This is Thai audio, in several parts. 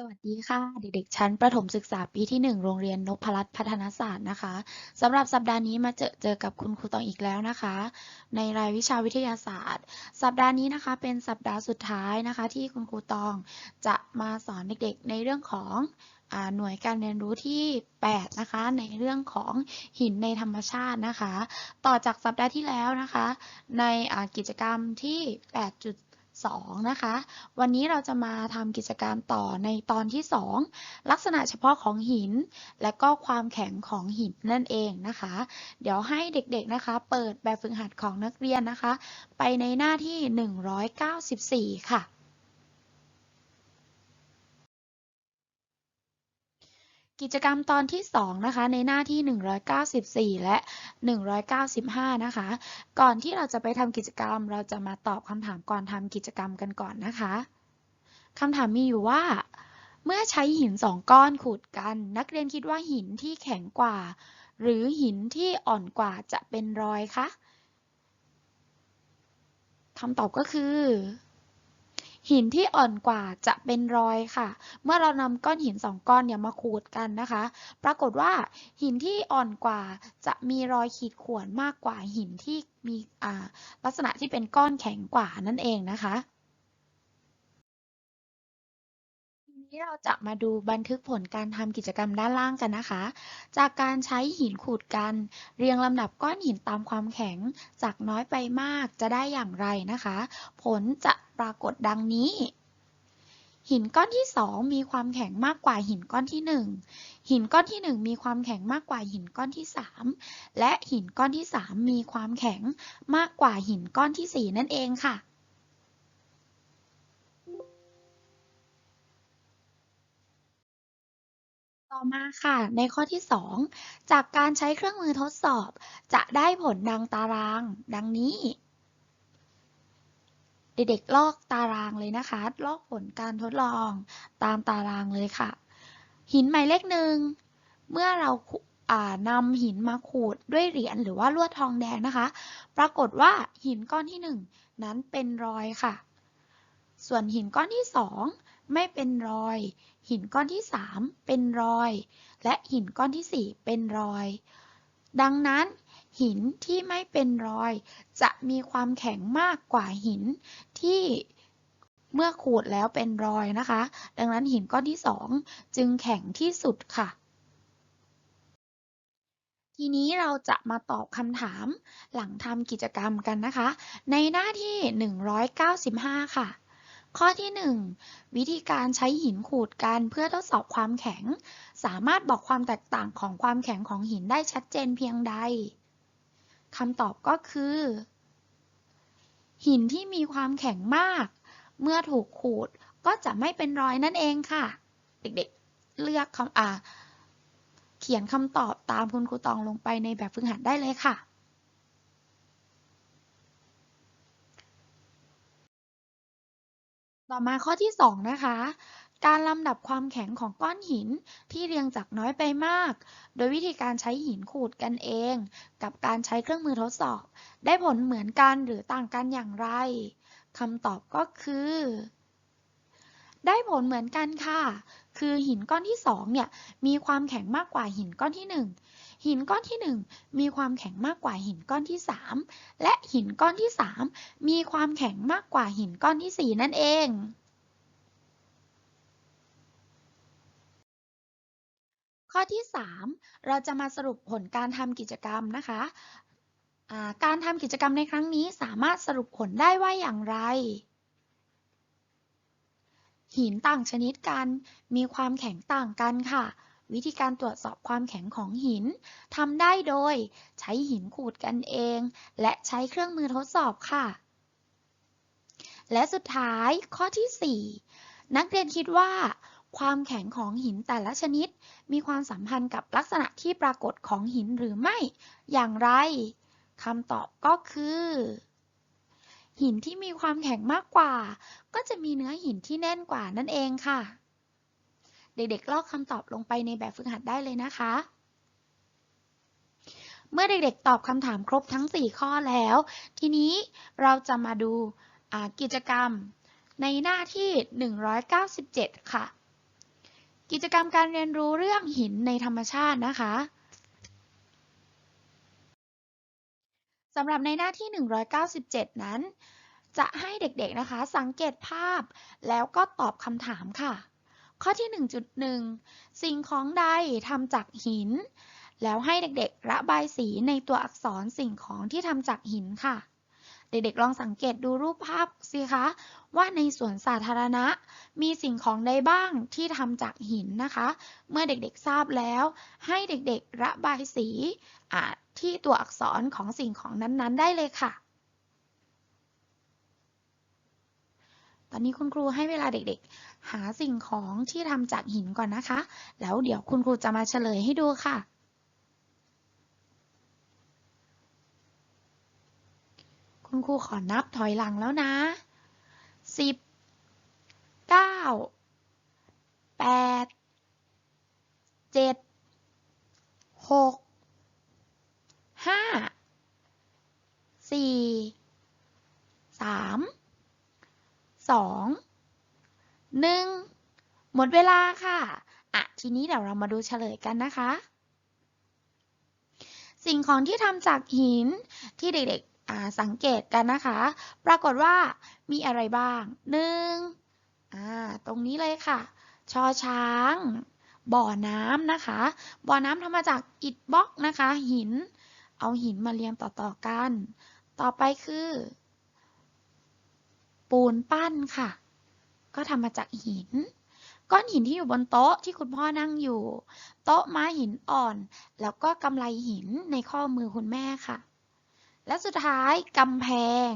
สวัสดีค่ะ เด็กๆ ชั้นประถมศึกษาปีที่ 1 โรงเรียนนพรัตน์พัฒนศาสตร์นะคะสำหรับสัปดาห์นี้มาเจอเจอกับคุณครูตองอีกแล้วนะคะ ในรายวิชาวิทยาศาสตร์ สัปดาห์นี้นะคะเป็นสัปดาห์สุดท้ายนะคะ ที่คุณครูตองจะมาสอนเด็กๆ ในเรื่องของอหน่วยการเรียนรู้ที่ 8 นะคะ ในเรื่องของหินในธรรมชาตินะคะ ต่อจากสัปดาห์ที่แล้วนะคะ ในกิจกรรมที่ 8 2 นะคะ วันนี้เราจะมาทำกิจกรรมต่อในตอนที่ 2 ลักษณะเฉพาะของหิน และก็ความแข็งของหินนั่นเองนะคะ เดี๋ยวให้เด็กๆนะคะ เปิดแบบฝึกหัดของนักเรียนนะคะ ไปในหน้าที่ 194 ค่ะ กิจกรรมตอนที่ 2 นะคะ ในหน้าที่ 194 และ 195 นะคะ ก่อนที่เราจะไปทำกิจกรรม เราจะมาตอบคำถามก่อนทำกิจกรรมกันก่อนนะคะคำถามมีอยู่ว่า เมื่อใช้หินสองก้อนขูดกัน นักเรียนคิดว่าหินที่แข็งกว่า หรือหินที่อ่อนกว่าจะเป็นรอยคะคำตอบก็คือ หินที่อ่อนกว่าจะเป็นรอยค่ะ เมื่อเรานำก้อนหินสองก้อนเนี่ยมาขูดกันนะคะ ปรากฏว่าหินที่อ่อนกว่าจะมีรอยขีดข่วนมากกว่าหินที่มีลักษณะที่เป็นก้อนแข็งกว่านั่นเองนะคะนี้เราจะมาดูบันทึกผลการทำกิจกรรมด้านล่างกันนะคะ จากการใช้หินขูดกัน เรียงลำดับก้อนหินตามความแข็ง จากน้อยไปมากจะได้อย่างไรนะคะ ผลจะ ปรากฏดังนี้ หินก้อนที่ 2 มีความแข็งมากกว่าหินก้อนที่ 1 หินก้อนที่ 1 มีความแข็งมากกว่าหินก้อนที่ 3 และหินก้อนที่ 3 มีความแข็งมากกว่าหินก้อนที่ 4 นั่นเองค่ะต่อมาค่ะ ในข้อที่ 2 จากการใช้เครื่องมือทดสอบ จะได้ผลดังตาราง ดังนี้ เด็กๆลอกตารางเลยนะคะ ลอกผลการทดลองตามตารางเลยค่ะ หินหมายเลขหนึ่งเมื่อเรานำหินมาขูดด้วยเหรียญหรือว่าลวดทองแดงนะคะ ปรากฏว่าหินก้อนที่1นั้นเป็นรอยค่ะ ส่วนหินก้อนที่2ไม่เป็นรอย หินก้อนที่3เป็นรอย และหินก้อนที่4เป็นรอย ดังนั้น หินที่ไม่เป็นรอย จะมีความแข็งมากกว่าหินที่เมื่อขูดแล้วเป็นรอยนะคะ ดังนั้นหินก้อนที่ 2 จึงแข็งที่สุดค่ะ ทีนี้เราจะมาตอบคำถามหลังทำกิจกรรมกันนะคะ ในหน้าที่ 195 ค่ะ ข้อที่ 1 วิธีการใช้หินขูดกันเพื่อทดสอบความแข็ง สามารถบอกความแตกต่างของความแข็งของหินได้ชัดเจนเพียงใด คำตอบก็คือ หินที่มีความแข็งมาก เมื่อถูกขูดก็จะไม่เป็นรอยนั่นเองค่ะ เด็กๆ เลือกคำอ่า เขียนคำตอบตามคุณครูตองลงไปในแบบฝึกหัดได้เลยค่ะต่อมาข้อที่ 2 นะคะ การลำดับความแข็งของก้อนหินที่เรียงจากน้อยไปมาก โดยวิธีการใช้หินขูดกันเอง กับการใช้เครื่องมือทดสอบ ได้ผลเหมือนกันหรือต่างกันอย่างไรคำตอบก็คือ ได้ผลเหมือนกันค่ะ คือหินก้อนที่2เนี่ยมีความแข็งมากกว่าหินก้อนที่ 1 หินก้อนที่ 1 มีความแข็งมากกว่าหินก้อนที่ 3 และหินก้อนที่ 3 มีความแข็งมากกว่าหินก้อนที่ 4 นั่นเอง ข้อที่ 3 เราจะมาสรุปผลการทำกิจกรรมนะคะการทำกิจกรรมในครั้งนี้สามารถสรุปผลได้ว่าอย่างไร หินต่างชนิดกัน มีความแข็งต่างกันค่ะ วิธีการตรวจสอบความแข็งของหินทำได้โดยใช้หินขูดกันเอง และใช้เครื่องมือทดสอบค่ะ และสุดท้ายข้อที่ 4 นักเรียนคิดว่า ความแข็งของหินแต่ละชนิด มีความสัมพันธ์กับลักษณะที่ปรากฏของหินหรือไม่ อย่างไรคำตอบก็คือ หินที่มีความแข็งมากกว่า ก็จะมีเนื้อหินที่แน่นกว่านั่นเองค่ะ เด็กๆลอกคำตอบลงไปในแบบฝึกหัดได้เลยนะคะ เมื่อเด็กๆตอบคำถามครบทั้ง 4 ข้อแล้ว ทีนี้เราจะมาดูกิจกรรมในหน้าที่ 197 ค่ะ กิจกรรมการเรียนรู้เรื่องหินในธรรมชาตินะคะสำหรับในหน้าที่ 197 นั้น จะให้เด็กๆนะคะ สังเกตภาพแล้วก็ตอบคำถามค่ะ ข้อที่ 1.1 สิ่งของใดทำจากหิน แล้วให้เด็กๆ ระบายสีในตัวอักษรสิ่งของที่ทำจากหินค่ะ เด็กๆลองสังเกตดูรูปภาพสิคะ ว่าในสวนสาธารณะ มีสิ่งของใดบ้างที่ทำจากหินนะคะ เมื่อเด็กๆทราบแล้ว ให้เด็กๆระบายสีที่ตัวอักษรของสิ่งของนั้นๆ ได้เลยค่ะ ตอนนี้คุณครูให้เวลาเด็กๆ หาสิ่งของที่ทำจากหินก่อนนะคะ แล้วเดี๋ยวคุณครูจะมาเฉลยให้ดูค่ะ คุณครูขอนับถอยหลังแล้วนะสิบเก้าแปดเจ็ดหกห้าสี่สามสองหนึ่งหมดเวลาค่ะอะ ทีนี้เดี๋ยวเรามาดูเฉลยกันนะคะ สิ่งของที่ทำจากหินที่เด็กๆ สังเกตกันนะคะ ปรากฏว่ามีอะไรบ้างหนึ่งตรงนี้เลยค่ะ ชอช้าง บ่อน้ำนะคะ บ่อน้ำทำมาจากอิฐบล็อกนะคะ หิน เอาหินมาเรียงต่อๆกัน ต่อไปคือ ปูนปั้นค่ะ ก็ทำมาจากหิน ก้อนหินที่อยู่บนโต๊ะที่คุณพ่อนั่งอยู่ โต๊ะไม้หินอ่อน แล้วก็กำไลหินในข้อมือคุณแม่ค่ะ และสุดท้ายกำแพง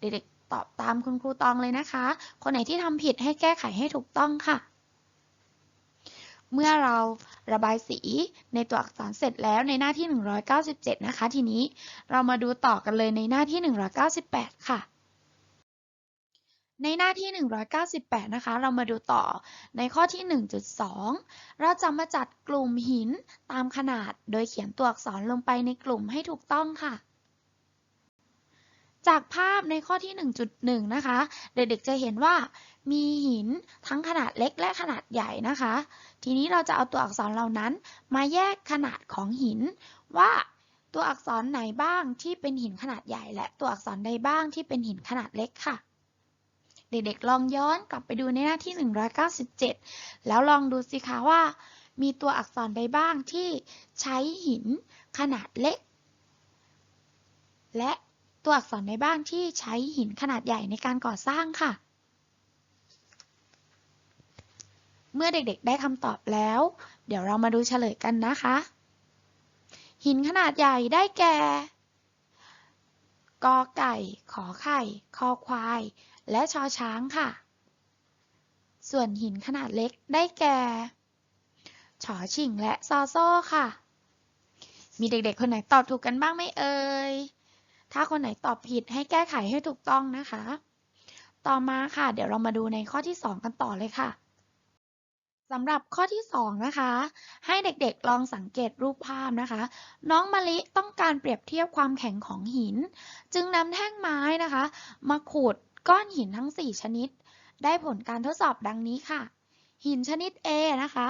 เด็กๆตอบตามคุณครูตองเลยนะคะ คนไหนที่ทำผิดให้แก้ไขให้ถูกต้องค่ะ เมื่อเราระบายสีในตัวอักษรเสร็จแล้วในหน้าที่ 197 นะคะ ทีนี้เรามาดูต่อกันเลยในหน้าที่ 198 ค่ะ ในหน้าที่ 198 นะคะ เรามาดูต่อในข้อที่ 1.2 เราจะมาจัดกลุ่มหินตามขนาด โดยเขียนตัวอักษรลงไปในกลุ่มให้ถูกต้องค่ะ จากภาพในข้อที่ 1.1 นะคะ เด็กๆจะเห็นว่ามีหินทั้งขนาดเล็กและขนาดใหญ่นะคะ ทีนี้เราจะเอาตัวอักษรเหล่านั้น มาแยกขนาดของหินว่าตัวอักษรไหนบ้างที่เป็นหินขนาดใหญ่ และตัวอักษรใดบ้างที่เป็นหินขนาดเล็กค่ะ เด็กๆ ลองย้อนกลับไปดูในหน้าที่ 197 แล้วลองดูสิคะว่า มีตัวอักษรใดบ้างที่ใช้หินขนาดเล็ก และตัวอักษรใดบ้างที่ใช้หินขนาดใหญ่ในการก่อสร้างค่ะ เมื่อเด็กๆ ได้คำตอบแล้ว เดี๋ยวเรามาดูเฉลยกันนะคะ หินขนาดใหญ่ได้แก่กอไก่ ขอไข่ คอควาย และชอช้างค่ะ ส่วนหินขนาดเล็กได้แก่ ฉอชิงและซอโซ่ค่ะ มีเด็กๆ คนไหนตอบถูกกันบ้างไหมเอ่ย ถ้าคนไหนตอบผิดให้แก้ไขให้ถูกต้องนะคะ ต่อมาค่ะ เดี๋ยวเรามาดูในข้อที่ 2 กันต่อเลยค่ะสำหรับข้อที่ 2 นะคะ ให้เด็กๆลองสังเกตรูปภาพนะคะ น้องมะลิต้องการเปรียบเทียบความแข็งของหิน จึงนำแท่งไม้นะคะ มาขูด ก้อนหินทั้ง 4 ชนิด ได้ผลการทดสอบดังนี้ค่ะ หินชนิด A นะคะ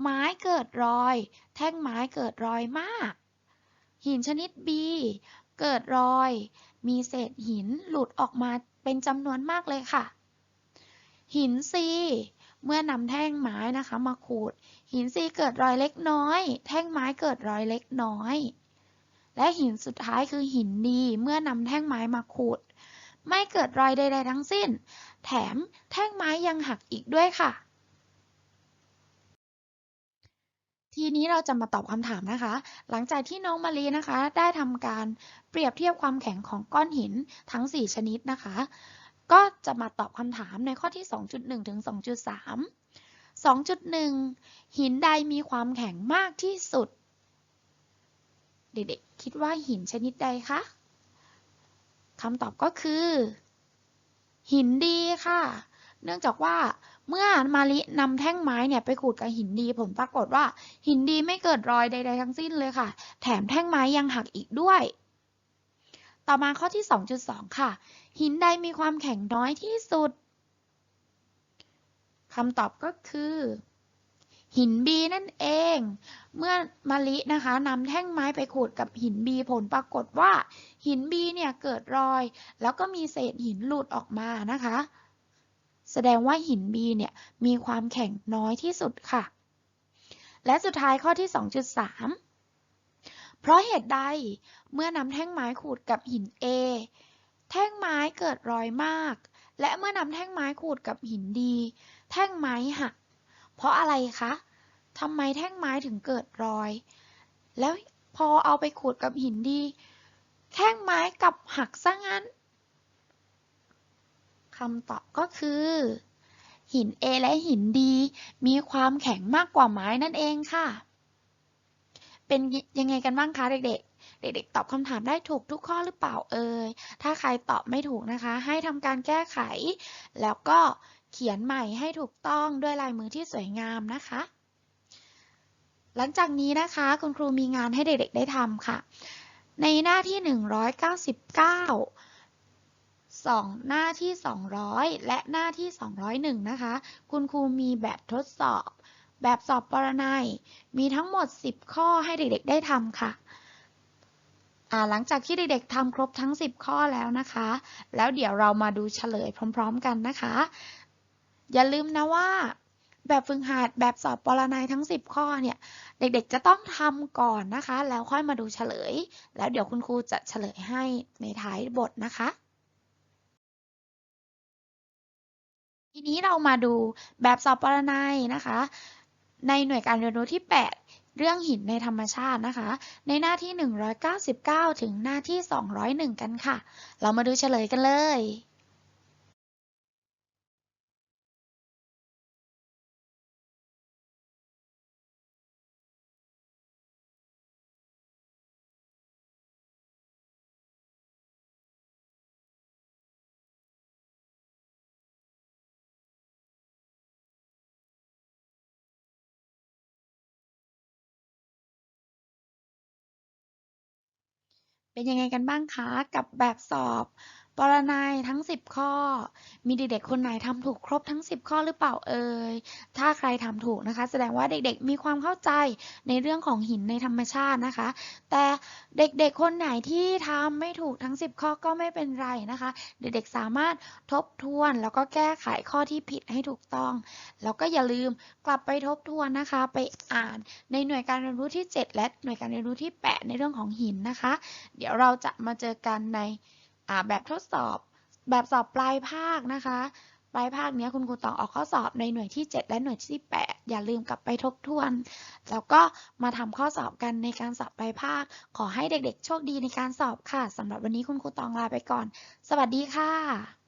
ไม้เกิดรอย แท่งไม้เกิดรอยมาก หินชนิด B เกิดรอย มีเศษหินหลุดออกมาเป็นจำนวนมากเลยค่ะ หิน C เมื่อนำแท่งไม้นะคะมาขูด หินซีเกิดรอยเล็กน้อย แท่งไม้เกิดรอยเล็กน้อย และหินสุดท้ายคือหินดีเมื่อนำแท่งไม้มาขูด ไม่เกิดรอยใดๆทั้งสิ้น แถมแท่งไม้ยังหักอีกด้วยค่ะ ทีนี้เราจะมาตอบคำถามนะคะ หลังจากที่น้องมารีนะคะ ได้ทำการเปรียบเทียบความแข็งของก้อนหินทั้ง 4 ชนิดนะคะ ก็จะมาตอบคำถามในข้อที่ 2.1 ถึง 2.3 2.1 หินใดมีความแข็งมากที่สุด เด็กๆ คิดว่าหินชนิดใดคะ คำตอบก็คือ หินดีค่ะ เนื่องจากว่าเมื่อมาลินำแท่งไม้เนี่ยไปขูดกับหินดีผลปรากฏว่า หินดีไม่เกิดรอยใด ๆ ทั้งสิ้นเลยค่ะ แถมแท่งไม้ยังหักอีกด้วย ต่อมาข้อที่ 2.2 ค่ะ หินใดมีความแข็งน้อยที่สุดคคำตอบก็คือ หินบีนั่นเอง เมื่อมะลินะคะนำแท่งไม้ไปขูดกับหินบีผลปรากฏว่า หินบีเนี่ยเกิดรอย แล้วก็มีเศษหินหลุดออกมานะคะ แสดงว่าหินบีเนี่ยมีความแข็งน้อยที่สุดค่ะ และสุดท้ายข้อที่ 2.3 เพราะเหตุใดเมื่อนำแท่งไม้ขูดกับหิน A แท่งไม้เกิดรอยมาก และเมื่อนำแท่งไม้ขูดกับหินดี แท่งไม้หัก เพราะอะไรคะทำไมแท่งไม้ถึงเกิดรอย แล้วพอเอาไปขูดกับหินดี แท่งไม้กลับหักซะงั้นคำตอบก็คือ หิน A และหิน D มีความแข็งมากกว่าไม้นั่นเองค่ะ เป็นยังไงกันบ้างคะเด็กๆ เด็กๆ ตอบคำถามได้ถูกทุกข้อหรือเปล่าเอ่ย ถ้าใครตอบไม่ถูกนะคะ ให้ทำการแก้ไข แล้วก็ เขียนใหม่ให้ถูกต้องด้วยลายมือที่สวยงามนะคะ หลังจากนี้นะคะคุณครูมีงานให้เด็กๆได้ทำค่ะ ในหน้าที่ 199 2 หน้าที่ 200 และหน้าที่ 201 นะคะ คุณครูมีแบบทดสอบ แบบสอบปรนัย มีทั้งหมด 10 ข้อให้เด็กๆ ได้ทำค่ะ หลังจากที่เด็กๆทำครบทั้ง 10 ข้อแล้วนะคะ แล้วเดี๋ยวเรามาดูเฉลยพร้อม ๆ กันนะคะ อย่าลืมนะว่า แบบฝึกหัดแบบสอบปรนัยทั้ง 10 ข้อเนี่ย เด็กๆจะต้องทำก่อนนะคะ แล้วค่อยมาดูเฉลย แล้วเดี๋ยวคุณครูจะเฉลยให้ในท้ายบทนะคะทีนี้เรามาดูแบบสอบปรนัยนะคะ ในหน่วยการเรียนรู้ที่ 8 เรื่องหินในธรรมชาตินะคะ ในหน้าที่ 199 ถึงหน้าที่ 201 กันค่ะ เรามาดูเฉลยกันเลย เป็นยังไงกันบ้างคะ กับแบบสอบ ปรนัยทั้ง 10 ข้อ มีเด็กๆคนไหนทำถูกครบทั้ง 10 ข้อหรือเปล่าเอ่ย ถ้าใครทำถูกนะคะ แสดงว่าเด็กๆมีความเข้าใจในเรื่องของหินในธรรมชาตินะคะ แต่เด็กๆคนไหนที่ทำไม่ถูกทั้ง 10 ข้อก็ไม่เป็นไรนะคะ เด็กๆสามารถทบทวนแล้วก็แก้ไขข้อที่ผิดให้ถูกต้อง แล้วก็อย่าลืมกลับไปทบทวนนะคะ ไปอ่านในหน่วยการเรียนรู้ที่ 7 และหน่วยการเรียนรู้ที่ 8 ในเรื่องของหินนะคะ เดี๋ยวเราจะมาเจอกันใน แบบทดสอบ แบบสอบปลายภาคนะคะ ปลายภาคนี้คุณครูต้องออกข้อสอบในหน่วยที่ 7 และหน่วยที่ 8 อย่าลืมกลับไปทบทวน แล้วก็มาทำข้อสอบกันในการสอบปลายภาค ขอให้เด็กๆ โชคดีในการสอบค่ะสำหรับวันนี้คุณครูตองลาไปก่อน สวัสดีค่ะ